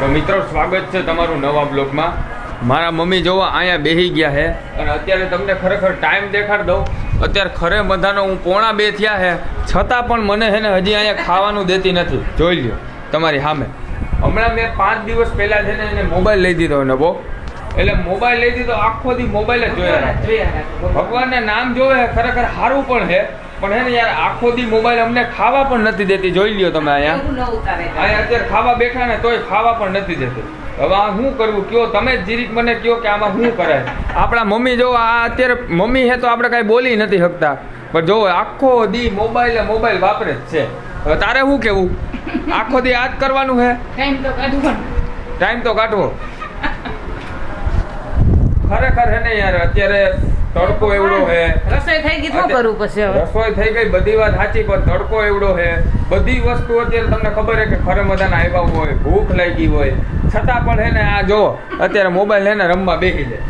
તો મિત્રો, સ્વાગત છે તમારું નવા બ્લોગમાં. મારા મમ્મી જોવો અહીંયા બેહી ગયા છે. અને અત્યારે તમને ખરેખર ટાઈમ દેખાડ દઉં. અત્યારે ખરે બધાનો હું પોણા બે થયા છે. છતાં પણ મને છે ને હજી અહીંયા ખાવાનું દેતી નથી. જોઈ લ્યો, તમારી સામે. હમણાં મેં પાંચ દિવસ પહેલાં છે ને એને મોબાઈલ લઈ દીધો નવો. એટલે મોબાઈલ લઈ દીધો, આખો દી મોબાઈલ જ જોયા. ભગવાનના નામ જોવે ખરેખર સારું પણ છે. પણ હે ને યાર આખો દી મોબાઈલ અમને ખાવા પણ નથી દેતી. જોઈ લ્યો તમે અહીંયા. અહીંયા અત્યારે ખાવા બેઠા ને તોય ખાવા પણ નથી દેતી. હવે આ શું કરવું? કયો તમે જ જીરીક મને કયો કે આમાં શું કરાય? આપણા મમ્મી જો આ અત્યારે મમ્મી છે તો આપણે કાંઈ બોલી નથી શકતા. પણ જો આખો દી મોબાઈલ મોબાઈલ વાપરે જ છે. હવે તારે શું કેવું આખો દી આ જ કરવાનું છે ટાઈમ તો કાઢવો ટાઈમ તો કાઢવો ખરેખર હે ને યાર અત્યારે તડકો એવડો છે રસોઈ થઈ ગઈ શું કરું પછી હવે. રસોઈ થઈ ગઈ બધી વાત સાચી પણ તડકો એવડો હે. બધી વસ્તુ અત્યારે તમને ખબર હે કે ખરે મજાના આવ્યા હોય ભૂખ લાગી હોય. છતાં પણ હે ને આ જો અત્યારે મોબાઈલ હે ને રમવા બેસી જાય.